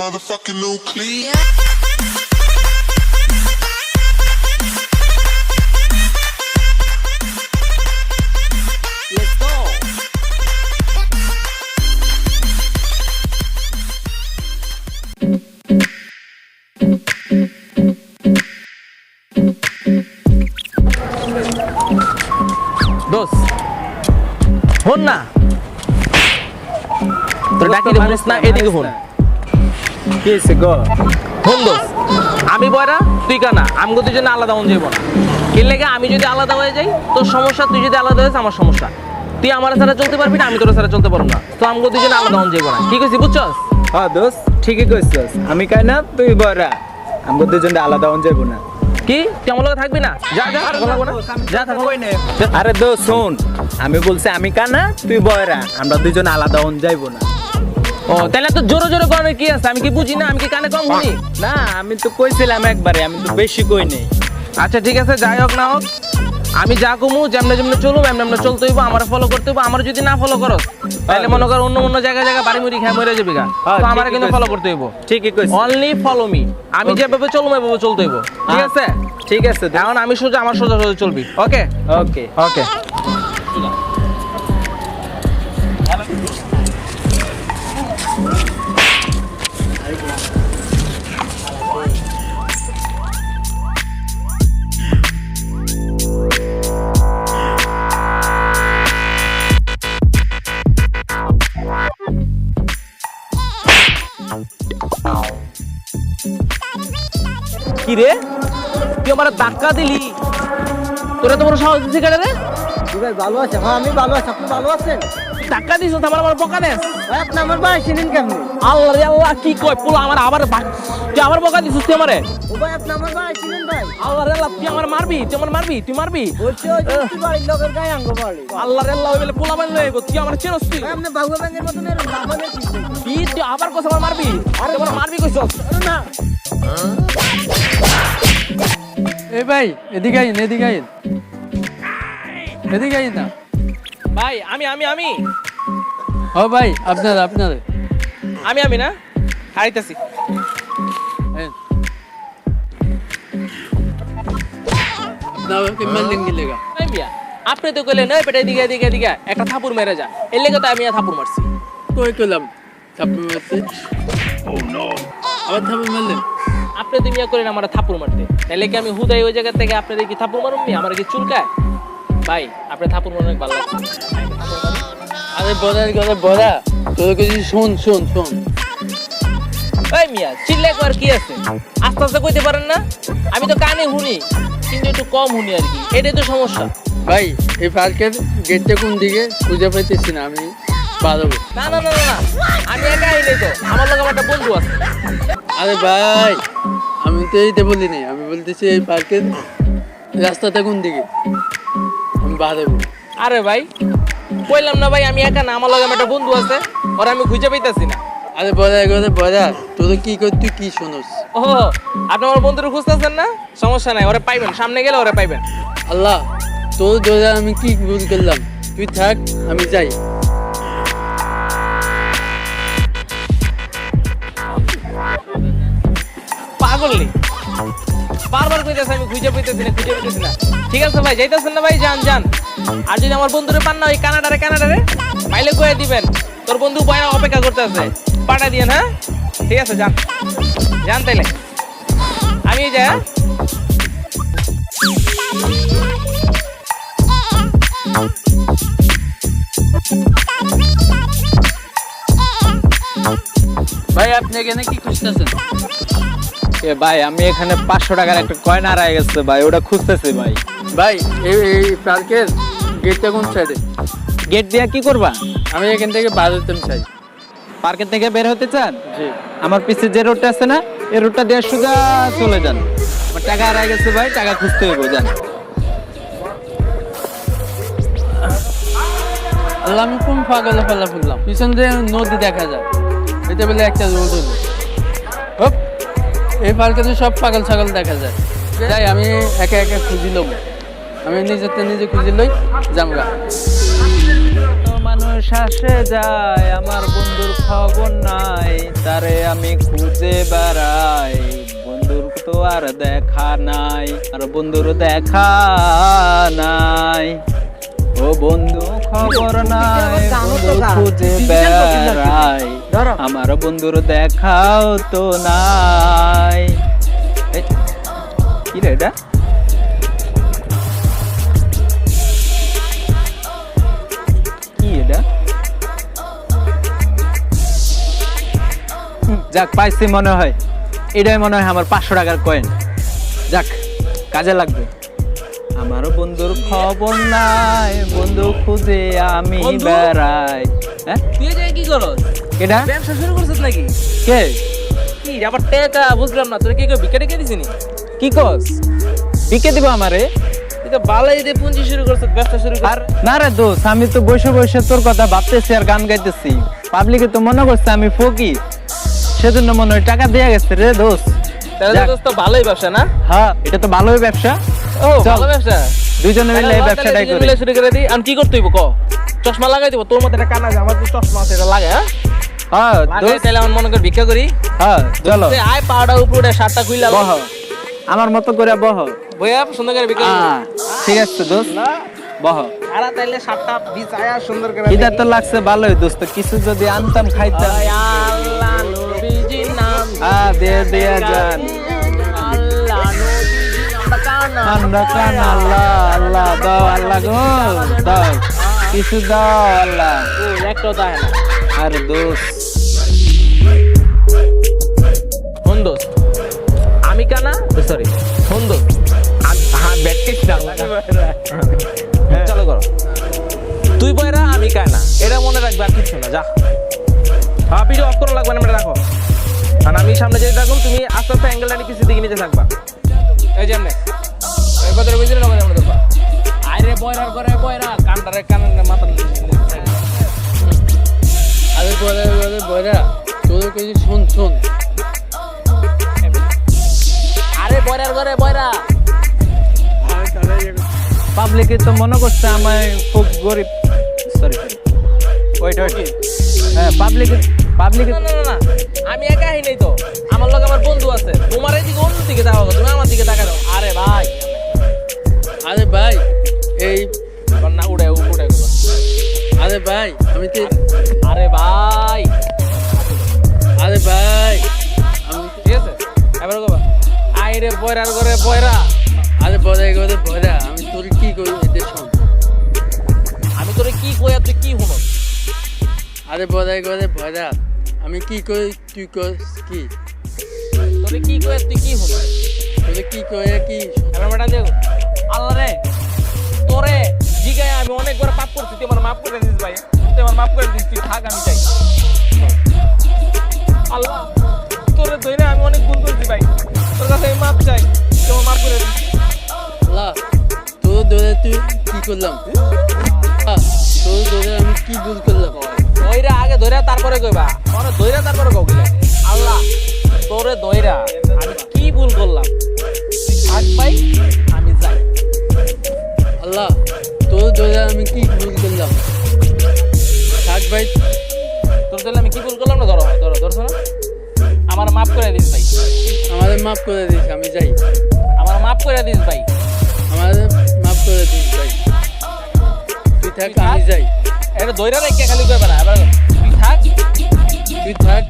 motherfucking nuclear. Let's go. দোস হন না তোর ডাকি দে মানুষ না এদিকে হন কি হয়েছে গো আমি বয়রা তুই কানা আমি দুই জন্য আলাদা হন যাইব না। কি লেগে আমি যদি আলাদা হয়ে যাই তোর সমস্যা তুই যদি আলাদা হয়েছে আমার সমস্যা। তুই আমার ছাড়া চলতে পারবি না আমি তোর ছাড়া চলতে পারব না। তো আমি দুই জন্য আলাদা হন যাইব না। কি কইছি বুঝছস? হ্যাঁ দোস্ত ঠিকই কইছস। আমি কাই না তুই বড়া আমগো দুজন আলাদা হন যাব না। কি? তুই আমার থাকবি না? যা যা লাগবে না যা থাকব আরে দোস্ত শোন। আমি বলছি আমি কানা তুই বয়রা। আমরা দুজন আলাদা হন যাইবো না। ও তাহলে তো জোরে জোরে করানোর কি আছে? আমি কি বুঝি না? আমি কি কানে কম শুনি? না আমি তো কইছিলাম একবারে আমি তো বেশি কই নেই। আচ্ছা ঠিক আছে যাই হোক না হোক। আমি যা কমু যেমনে যেমনে চলুম এমনি এমনি চলতে হইব আমার ফলো করতে হইব। আমার যদি না ফলো করস তাহলে মনে কর অন্য অন্য জায়গায় জায়গায় বাড়ি মুড়ি খেয়ে মরে যাবি গা। হ্যাঁ, তো আমার কিন্তু ফলো করতে হইব। ঠিকই কইছিস অনলি ফলো মি আমি যেভাবে চলবো এভাবে চলতে হইব। ঠিক হ্যাঁ। আছে? ঠিক আছে। এখন আমি সোজা আমার সোজা সোজা চলবি। ওকে ওকে ওকে কি রে তুই আমার ধাক্কা দিলি। তোরা তো বড় সাহস দিছি কেটে রে? ভাই ভালো আছে হ্যাঁ আমি ভালো আছি। আপনি ভালো আছেন? ধাক্কা দিছ আমার আমার বকা দেস ভাই আপনি আমার ভাই চিনেন কেমনি? আল্লাহ রে আল্লাহ কি কয় পোলা আমার আবার তুই আবার বকা দিছিস তুই আমারে? ও ভাই আপনি আমার ভাই চিনেন ভাই? আল্লাহ রে আল্লাহ তুই আমার মারবি তুই আমার মারবি তুই মারবি। বলছি ওই তুই বাড়ির লোকের গায়ে আঙ্গ বাড়ি আল্লাহ রে আল্লাহ ওই বেলে পোলা বানলে তুই আমার চেনস তুই আপনি বাবু ব্যাংকের মতন এরকম লাফালে কি তুই আবার কস মারবি? আরে আমার মারবি কইছস না এই ভাই এদিকে আইন এদিকে আইন। এদিকে আইন না। ভাই আমি আমি আমি। ও ভাই আপনার আপনার। আমি আমি না? হারিতেছি। আপনি তো কইলেন নয় পেটে দিকে দিকে দিকে একটা থাপুর মেরে যা। এর লেগে তো আমি আর থাপুর মারছি। কই করলাম থাপ্পড় মারতে আবার থাপ্পড় মারলেন? আপনি তো মিয়া করেন আমার থাপুর মারতে। তাহলে কি আমি হুদাই ওই জায়গা থেকে আপনাদের কি থাপুর মারুম মি আমার কি চুলকায়? ভাই আপনি থাপুর মারুন অনেক ভালো লাগছে আরে বড়ার কথা বড়া তোর কিছু শোন শোন শোন। এই মিয়া চিল্লাই করার কি আছে? আস্তে আস্তে কইতে পারেন না? আমি তো কানে শুনি কিন্তু একটু কম শুনি আর কি। এটাই তো সমস্যা। ভাই এই পার্কের গেটটা কোন দিকে? খুঁজে পাইতেছি না আমি। না না না না আমি একা আইলে তো। আমার লোক আমার একটা বন্ধু আছে। আরে ভাই তো এইটা বলি নাই আমি বলতেছি এই পার্কের রাস্তাটা কোন দিকে? আমি বাড়াবো আরে ভাই কইলাম না ভাই আমি একা না আমার লগে আমার একটা বন্ধু আছে ওরা আমি খুঁজে পাইতাছি না। আরে বড়া একবারে বড়া তোর কি কর তুই কি শোনস? ও আপনি আমার বন্ধুর খুঁজতেছেন না? সমস্যা নাই ওরা পাইবেন সামনে গেলে ওরা পাইবেন। আল্লাহ তোর দোয়া আমি কি ভুল করলাম? তুই থাক আমি যাই। পাগল নি? বারবার কইতেছে আমি খুঁজে পাইতেছি না, খুঁজে পাইতেছি না। ঠিক আছে ভাই, যাইতেছেন না ভাই, যান যান। আর যদি আমার বন্ধুরে পান না, ওই কানাডারে কানাডারে পাইলে কয়ে দিবেন। তোর বন্ধু বয়রা অপেক্ষা করতে আছে পাঠা দিয়েন হ্যাঁ? ঠিক আছে, যান। যান তাইলে। আমি যাই হ্যাঁ? ভাই, আপনি এখানে কি খুঁজতেছেন? এ ভাই আমি এখানে পাঁচশো টাকার একটা কয়েন হারাই গেছে ভাই ওটা খুঁজতেছি ভাই। ভাই এই এই পার্কের গেটটা কোন সাইডে গেট দিয়া কি করবা? আমি এখান থেকে বার হতাম চাই। পার্কের থেকে বের হতে চান? জি। আমার পিছে যে রোডটা আছে না এই রোডটা দিয়ে সোজা চলে যান। আমার টাকা হারাই গেছে ভাই টাকা খুঁজতে হইব যান। আল্লাহ আমি কোন পাগলে ফেলা ফুললাম পিছন দিয়ে নদী দেখা যায়। এটা বলে একটা রোড হলো। এই পার্কে তো সব পাগল ছাগল দেখা যায়। তাই আমি একে একে খুঁজি লব। আমি নিজেতে নিজে খুঁজি লই জামগা। মানুষ আসে যায়, আমার বন্ধুর খবর নাই, তারে আমি খুঁজে বেড়াই। বন্ধুর তো আর দেখা নাই, আর বন্ধুর দেখা নাই। ও বন্ধু খবর নাই খুঁজে বেড়াই আমার বন্ধুর দেখাও তো নাই। কি রে এটা? কি এটা? যাক পাইছি মনে হয়। এটাই মনে হয় আমার পাঁচশো টাকার কয়েন যাক কাজে লাগবে। আমারও বন্ধুর খবর নাই। বন্ধু খুঁজে আমি বন্ধু? বেড়াই। হ্যাঁ? তুই এই জায়গায় কি করস? ব্যবসা শুরু করছিস নাকি? কে? কি আবার টেকা বুঝলাম না। তোর কি কেউ দিছিনি কি কস বিকে দিব আমারে? তুই তো বালাই দিয়ে পুঁজি শুরু করছিস ব্যবসা শুরু আর না রে দোস্ত আমি তো বসে বসে তোর কথা ভাবতেছি আর গান গাইতেছি। পাবলিকে তো মনে করছে আমি ফকি সেজন্য মনে হয় টাকা দেয়া গেছে রে দোস্ত। তাহলে যাক। তো দোস্ত ভালোই ব্যবসা না? হ্যাঁ এটা তো ভালোই ব্যবসা। ও চল। ভালো ব্যবসা। দুইজনে মিলে এই ব্যবসাটাই করি। মিলে শুরু করে দিই। আমি কি করতে হইব ক? চশমা লাগাই দিব তোর মধ্যে একটা কান আছে আমার চশমা আছে এটা লাগে হ্যাঁ? হ্যাঁ তাহলে আমার মনে কর ভিক্ষা করি। হ্যাঁ চলো। আয় পাউডার উপরে শার্টটা খুইলা বহ। আমার মতো করে বহ। বইয়া সুন্দর করে ভিক্ষা ঠিক আছে দোস্ত। বহ। আর তাইলে শার্টটা বিছায়া সুন্দর করে এটা তো লাগছে ভালোই দোস্ত। কিছু যদি আনতাম খাইতাম। আল্লাহ নবীজির নাম। আল্লাহ নবীজির নামটা কার নাম? কান আল্লাহ আল্লাহ দাও আল্লাহ গো দাও। কিছু দাও আল্লাহ। একটাও দেয় না। আর দোস্ত। শোন দোস্ত, আমি কানা? সরি হ্যাঁ। না চলো করো। তুই বয়রা আমি কানা। এটা মনে রাখবে আর কিছু না যা। হ্যাঁ ভিডিও অফ করা লাগবে না এটা রাখো। আর আমি সামনে যেতে থাকুন তুমি আস্তে আস্তে অ্যাঙ্গেলটা নিয়ে পিছিয়ে দিকে নিতে থাকবা। এই যে কথা বুঝলি না আমরা দেখবা আরে বয়রার করে বয়রা কানটারে কানের মাথা আরে বলে বলে বয়রা তোদের কিছু শোন শোন। আরে বয়রার করে বয়রা। পাবলিকে তো মনে করছে আমায় খুব গরিব। সরি সরি ওয়েট ওয়েট হ্যাঁ পাবলিকে পাবলিকে না না না না আমি একা আহি নাই তো। আমার লগে আমার বন্ধু আছে। তোমার এদিকে অন্য দিকে তাকাও তুমি আমার দিকে তাকা দাও। আরে ভাই। আরে ভাই, এই না উড়ে উড়ে আরে ভাই, আমি তো আরে ভাই। আরে ভাই। আমি ঠিক আছে? এবার কবা। আইরে বয়রার করে বয়রা। আরে বলে গেলে বয়রা। আমি তোর কি করি এদের শোন। আমি তোরে কি কই তুই কি শুনো আরে বলে গেলে বয়রা। আমি কি করি তুই কর কি? তোরে কি কই তুই কি শুনো তোদের কি করে কি? এবার ম্যাডাম দেখো আল্লাহ রে তোরে জিগায় আমি অনেকবার পাপ করছি তুই আমার মাফ করে দিস ভাই। তুই আমার মাফ করে দিস তুই থাক আমি যাই। আল্লাহ তোরে ধরে আমি অনেক ভুল করছি ভাই। তোর কাছে আমি মাপ চাই তুই আমার মাফ করে দিস আল্লাহ তোর ধরে তুই কি করলাম? তোর ধরে আমি কি ভুল করলাম? দইরা আগে ধইরা তারপরে কইবা। তোরে দইরা তারপরে কও আল্লাহ তোরে দইরা আমি কি ভুল করলাম? তুই থাক ভাই ভাই তোর তাহলে আমি কি ভুল করলাম না? ধরো ধরো ধরছো না আমার মাফ করে দিস ভাই। আমাদের মাফ করে দিস আমি যাই। আমার মাফ করে দিস ভাই। আমাদের মাফ করে দিস ভাই। তুই থাক আমি যাই। এটা দইরা রেখে খালি কইবা না। এবার তুই থাক। তুই থাক।